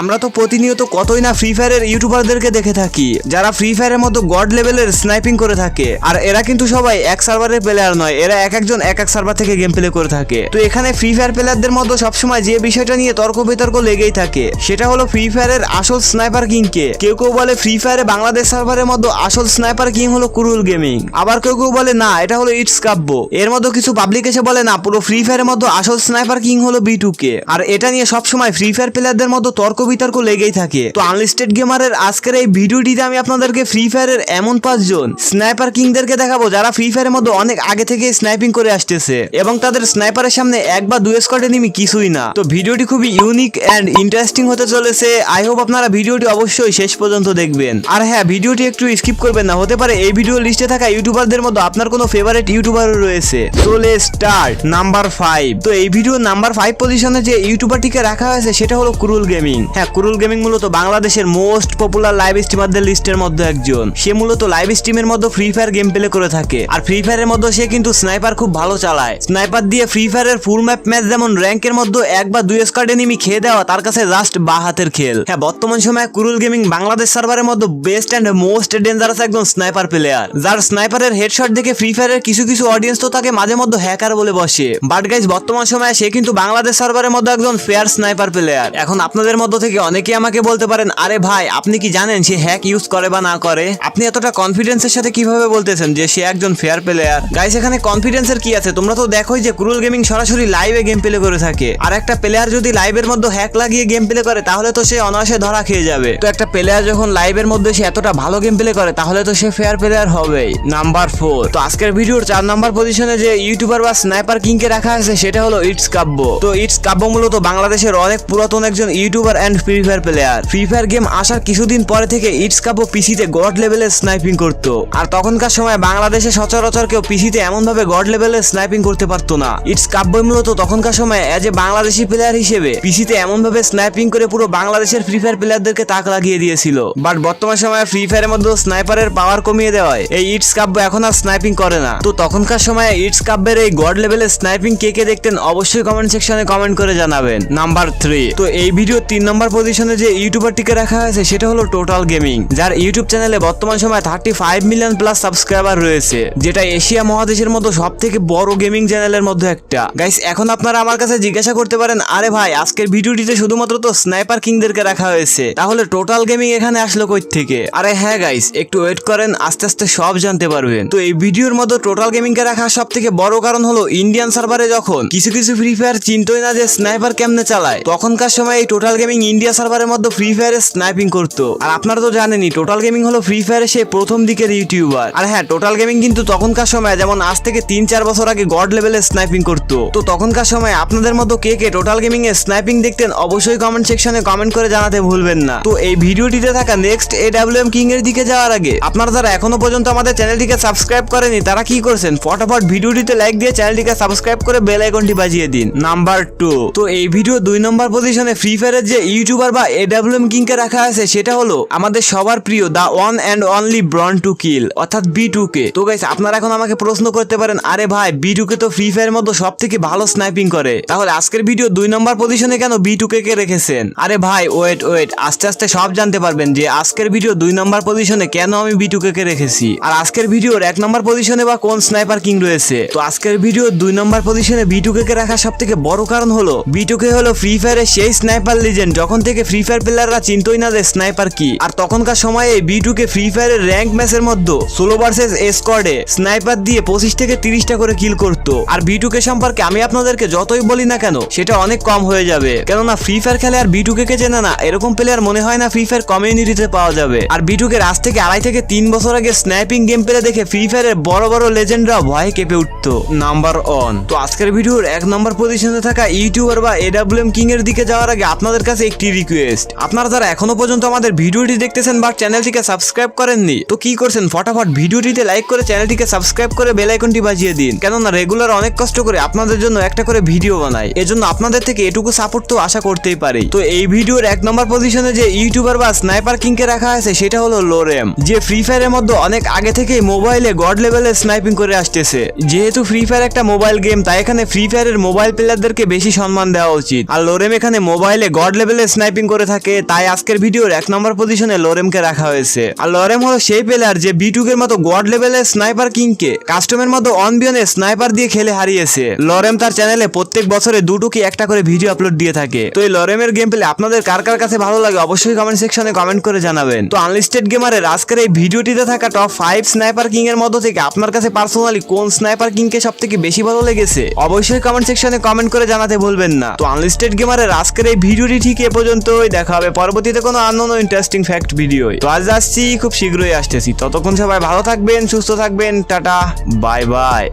আমরা তো প্রতিনিয়ত কতই না ফ্রি ফায়ারের ইউটিউবারদেরকে দেখে থাকি, যারা ফ্রি ফায়ারের মতো গড লেভেলের স্নাইপিং করে থাকে। আর এরা কিন্তু সবাই এক সার্ভারের প্লেয়ার নয়, এরা এক একজন এক এক সার্ভার থেকে গেম প্লে করে থাকে। তো এখানে ফ্রি ফায়ার প্লেয়ারদের মধ্যে সবসময় যে বিষয়টা নিয়ে তর্ক বিতর্ক লেগেই থাকে, সেটা হলো ফ্রি ফায়ারের আসল স্নাইপার কিং কে। কেউ কেউ বলে ফ্রি ফায়ারে বাংলাদেশ সার্ভারের মধ্যে আসল স্নাইপার কিং হলো কুরুল গেমিং আবার কেউ কেউ বলে, না, এটা হলো ইটস কাব্য এর মতো কিছু পাবলিক এসে বলে, না, পুরো ফ্রি ফায়ারের মধ্যে আসল স্নাইপার কিং হলো বি টু কে আর এটা নিয়ে সবসময় ফ্রি ফায়ার প্লেয়ারদের মতো তর্ক বিতর্ক লেগেই থাকে। তো আনলিস্টেড গেমারের আজকের এই ভিডিওটিতে আমি আপনাদেরকে ফ্রি ফায়ারের এমন পাঁচজন স্নাইপার কিংদেরকে দেখাবো যারা ফ্রি ফায়ারের মধ্যে অনেক আগে থেকে স্নাইপিং করে আসতেছে এবং তাদের স্নাইপারের সামনে এক বা দুই স্কোয়াডে নিমি কিছুই না। তো ভিডিওটি খুবই ইউনিক অ্যান্ড ইন্টারেস্টিং হতে চলেছে। আই হোপ আপনারা ভিডিওটি অবশ্যই শেষ পর্যন্ত দেখবেন। আর হ্যাঁ ভিডিওটি একটু স্কিপ করবেন না, হতে পারে এই ভিডিও লিস্টে থাকা ইউটিউবারদের মধ্যে আপনার কোনো ফেভারিট ইউটিউবার রয়েছে। চলে স্টার্ট নাম্বার ফাইভ তো এই ভিডিও নাম্বার ফাইভ পজিশনে যে ইউটিউবারটিকে রাখা হয়েছে, সেটা হলো ক্রুল গেমিং হ্যাঁ কুরুল গেমিং মূলত বাংলাদেশের মোস্ট পপুলার লাইভ স্ট্রিমারদের লিস্টের মধ্যে একজন। সে মূলত লাইভ স্ট্রিমের মধ্যে ফ্রি ফায়ার গেম প্লে করে থাকে। আর ফ্রি ফায়ারের মধ্যে সে কিন্তু স্নাইপার খুব ভালো চালায়। স্নাইপার দিয়ে ফ্রি ফায়ারের ফুল ম্যাপ ম্যাচ যেমন র্যাঙ্কের মধ্যে এক বা দুই স্কোয়াড এনিমি খেয়ে দেওয়া, তার কাছে জাস্ট বা হাতের খেল। হ্যাঁ বর্তমান সময়ে কুরুল গেমিং বাংলাদেশ সার্ভারের মধ্যে বেস্ট অ্যান্ড মোস্ট ডেঞ্জারাস একজন স্নাইপার প্লেয়ার যার স্নাইপারের হেডশট দেখে ফ্রি ফায়ারের কিছু কিছু অডিয়েন্স তো তাকে মাঝে মধ্যে হ্যাকার বলে বসে। বাট গাইজ বর্তমান সময়ে সে কিন্তু বাংলাদেশ সার্ভারের মধ্যে একজন ফেয়ার স্নাইপার প্লেয়ার এখন আপনাদের মধ্য থেকে অনেকেই আমাকে বলতে পারেন, আরে ভাই, আপনি কি জানেন সে হ্যাক ইউজ করে বা না করে? আপনি এতটা কনফিডেন্সের সাথে কীভাবে বলতেছেন যে সে একজন ফেয়ার প্লেয়ার গাইস এখানে কনফিডেন্সের কি আছে? তোমরা তো দেখোই যে ক্রুল গেমিং সরাসরি লাইভে গেম প্লে করে থাকে। আর একটা প্লেয়ার যদি লাইভের মধ্যে হ্যাক লাগিয়ে গেম প্লে করে, তাহলে তো সে অনায়াসে ধরা খেয়ে যাবে। তো একটা প্লেয়ার যখন লাইভের মধ্যে সে এতটা ভালো গেম প্লে করে, তাহলে তো সে ফেয়ার প্লেয়ার হবেই। নাম্বার ফোর তো আজকের ভিডিওর চার নাম্বার পজিশনে যে ইউটিউবার বা স্নাইপার কিংকে রাখা আছে, সেটা হলো ইটস কাব্য তো ইটস কাব্য মূলত বাংলাদেশের অনেক পুরাতন একজন YouTuber and free fire player free fire game আসার কিছুদিন পরে থেকে ইটস কাব্য পিসিতে গড লেভেলের স্নাইপিং করতো। আর তখনকার সময় বাংলাদেশে সচরাচর কেউ পিসিতে এমন ভাবে গড লেভেলের স্নাইপিং করতে পারতো না। ইটস কাব্যই মূলত তখনকার সময় এজ এ বাংলাদেশি প্লেয়ার হিসেবে পিসিতে এমন ভাবে স্নাইপিং করে পুরো বাংলাদেশের ফ্রি ফায়ার প্লেয়ারদেরকে তাক লাগিয়ে দিয়েছিল। বাট বর্তমান সময়ে ফ্রি ফায়ারের মধ্যে স্নাইপারের পাওয়ার কমিয়ে দেওয়ায় এই ইটস কাব্য এখন আর স্নাইপিং করে না। তো তখনকার সময় ইটস কাব্যের এই গড লেভেলের স্নাইপিং কে কে দেখতেন অবশ্যই কমেন্ট সেকশনে কমেন্ট করে জানাবেন। নাম্বার থ্রি তো এই ভিডিও তিন নম্বর পজিশনে যে ইউটিউবারটিকে রাখা হয়েছে, সেটা হলো টোটাল গেমিং যার ইউটিউব চ্যানেলে বর্তমান সময় থার্টি মিলিয়ন প্লাস সাবস্ক্রাইবার রয়েছে, যেটা এশিয়া মহাদেশের মধ্যে সব থেকে বড় গেমিং চ্যানেলের মধ্যে একটা। গাইস এখন আপনারা আমার কাছে জিজ্ঞাসা করতে পারেন, আরে ভাই, আজকের ভিডিওটিতে শুধুমাত্র তো স্নাইপার কিংদেরকে রাখা হয়েছে। তাহলে টোটাল গেমিং এখানে আসলো কই থেকে আরে হ্যাঁ গাইস একটু ওয়েট করেন, আস্তে আস্তে সব জানতে পারবেন। তো এই ভিডিওর মধ্যে টোটাল গেমিং কে রাখার সব থেকে বড় কারণ হলো ইন্ডিয়ান সার্ভারে যখন কিছু কিছু ফ্রি ফায়ার চিন্তই না যে স্নাইপার কেমনে চালায়, তখনকার সময় এই টোটাল গেমিং ইন্ডিয়া সার্ভারের মধ্যে ফ্রি ফায়ারে স্নাইপিং করতো। আর আপনারা তো জানেনই টোটাল গেমিং হলো ফ্রি ফায়ারে সে প্রথম দিকের ইউটিউবার আর হ্যাঁ টোটাল গেমিং কিন্তু তখনকার সময়, যেমন আজ থেকে তিন চার বছর আগে গড লেভেলে স্নাইপিং করতো। তো তখনকার সময় আপনাদের মতো কে কে টোটাল গেমিং এ স্নাইপিং দেখতেন, অবশ্যই কমেন্ট সেকশনে কমেন্ট করে জানাতে ভুলবেন না। তো এই ভিডিওটিতে থাকা next A W M king এর দিকে যাওয়ার আগে, আপনারা যারা এখনও পর্যন্ত আমাদের চ্যানেলটিকে সাবস্ক্রাইব করেনি তারা কি করছেন? ফটাফট ভিডিওটিতে লাইক দিয়ে চ্যানেলটিকে সাবস্ক্রাইব করে বেল আইকনটি বাজিয়ে দিন। নাম্বার টু তো এই ভিডিও দুই নম্বর পজিশনে ফ্রি ফায়ারের যে ইউটিউবার বা এ ডাব্লিউ এম কিং কে রাখা আছে, সেটা হলো আমাদের সবার প্রিয় the one and only born to kill অর্থাৎ বি টু কে তো গাইস আপনারা এখন আমাকে প্রশ্ন করতে পারেন, আরে ভাই বি টু কে তো ফ্রি ফায়ার মধ্যে সব থেকে ভালো স্নাইপিং করে। তাহলে আজকের ভিডিও দুই নম্বর পজিশনে কেন বি টু কে কে রেখেছেন? আরে ভাই ওয়েট ওয়েট আস্তে আস্তে সব জানতে পারবেন যে আজকের ভিডিও দুই নম্বর পজিশনে কেন আমি বি টু কে কে রেখেছি। আর আজকের ভিডিওর এক নম্বর পজিশনে বা কোন স্নাইপার কিং রয়েছে? তো আজকের ভিডিও দুই নম্বর পজিশনে বি টু কে কে রাখার সব থেকে বড় কারণ হলো বি টু কে হলো ফ্রি ফায়ারের সেই স্নাইপার লিজেন্ড যখন থেকে ফ্রি ফায়ার প্লেয়াররা চিন্তই না যে স্নাইপার কি। আর তখনকার সময়ে বি টু কে ফ্রি ফায়ারের র্যাঙ্ক ম্যাচের মধ্যে সোলো ভার্সেস স্কোয়াডে স্নাইপার দিয়ে পঁচিশ থেকে তিরিশটা করে কিল করতো। আর বি টু কে সম্পর্কে আমি আপনাদেরকে যতই বলি না কেন, সেটা অনেক কম হয়ে যাবে। কেননা ফ্রি ফায়ার খেলে আর বি টু কে চেনে না, এরকম প্লেয়ার মনে হয় না ফ্রি ফায়ার কমিউনিটিতে পাওয়া যাবে। আর বি টু কে আজ থেকে আড়াই থেকে তিন বছর আগে স্ন্যাপিং গেম প্লে দেখে ফ্রি ফায়ারের বড় বড় লেজেন্ডরা ভয়ে কেঁপে উঠতো। নাম্বার অন তো আজকের ভিডিওর এক নম্বর পজিশনে থাকা ইউটিউবার বা এডাব্লিউএম কিং এর দিকে যাওয়ার আগে আপনাদের কাছে একটি রিকোয়েস্ট আপনারা যারা এখনও পর্যন্ত আমাদের ভিডিওটি দেখতেছেন বা চ্যানেলটিকে সাবস্ক্রাইব করেননি, তো কি করছেন? ফটাফট ভিডিওটিতে লাইক করে চ্যানেলটিকে সাবস্ক্রাইব করে বেল আইকনটি বাজিয়ে দিন। কেননা রেগুলার অনেক কষ্ট করে আপনাদের জন্য একটা করে ভিডিও বানাই। এজন্য আপনাদের থেকে এটুকু সাপোর্ট তো আশা করতেই পারি। তো এই ভিডিওর এক নম্বর পজিশনে যে ইউটিউবার বা স্নাইপার কিংকে রাখা আছে সেটা হলো লোরেম যে ফ্রি ফায়ারের মধ্যে অনেক আগে থেকেই মোবাইলে গড লেভেলে স্নাইপিং করে আসতেছে। যেহেতু ফ্রি ফায়ার একটা মোবাইল গেম তাই এখানে ফ্রি ফায়ারের মোবাইল প্লেয়ারদেরকে বেশি সম্মান দেওয়া উচিত। আর লোরেম এখানে মোবাইলে গড লেভেলে স্নাইপিং করে থাকে, তাই আজকের ভিডিওর এক নম্বর পজিশনে লোরেমকে রাখা হয়েছে। আর লোরেম হলো সেই প্লেয়ার যে বিটুকের মতো গড লেভেলের স্নাইপার কিংকে কাস্টমের মতো অনবিয়নে স্নাইপার দিয়ে খেলে হারিয়েছে। লরেম তার চ্যানেলে প্রত্যেক বছরে দুটো কি একটা করে ভিডিও আপলোড দিয়ে থাকে। তো এই লরেমের গেম প্লে আপনাদের কার কার কাছে ভালো লাগে অবশ্যই কমেন্ট সেকশনে কমেন্ট করে জানাবেন। তো আনলিস্টেড গেমারের আজকের এই ভিডিওটিতে থাকা টপ ফাইভ স্নাইপার কিং এর মধ্যে থেকে আপনার কাছে পার্সোনালি কোন স্নাইপার কিংকে সব থেকে বেশি ভালো লেগেছে? অবশ্যই কমেন্ট সেকশনে কমেন্ট করে জানাতে ভুলবেন না। তো আনলিস্টেড গেমারের আজকের এই ভিডিওটি ঠিক এ পর্যন্তই, দেখা হবে পরবর্তীতে কোনো আনন্দ ইন্টারেস্টিং ফ্যাক্ট ভিডিও তো আজ আসছি, খুব শীঘ্রই আসতেছি। ততক্ষণ সবাই ভালো থাকবেন, সুস্থ থাকবেন, টাটা বাই বাই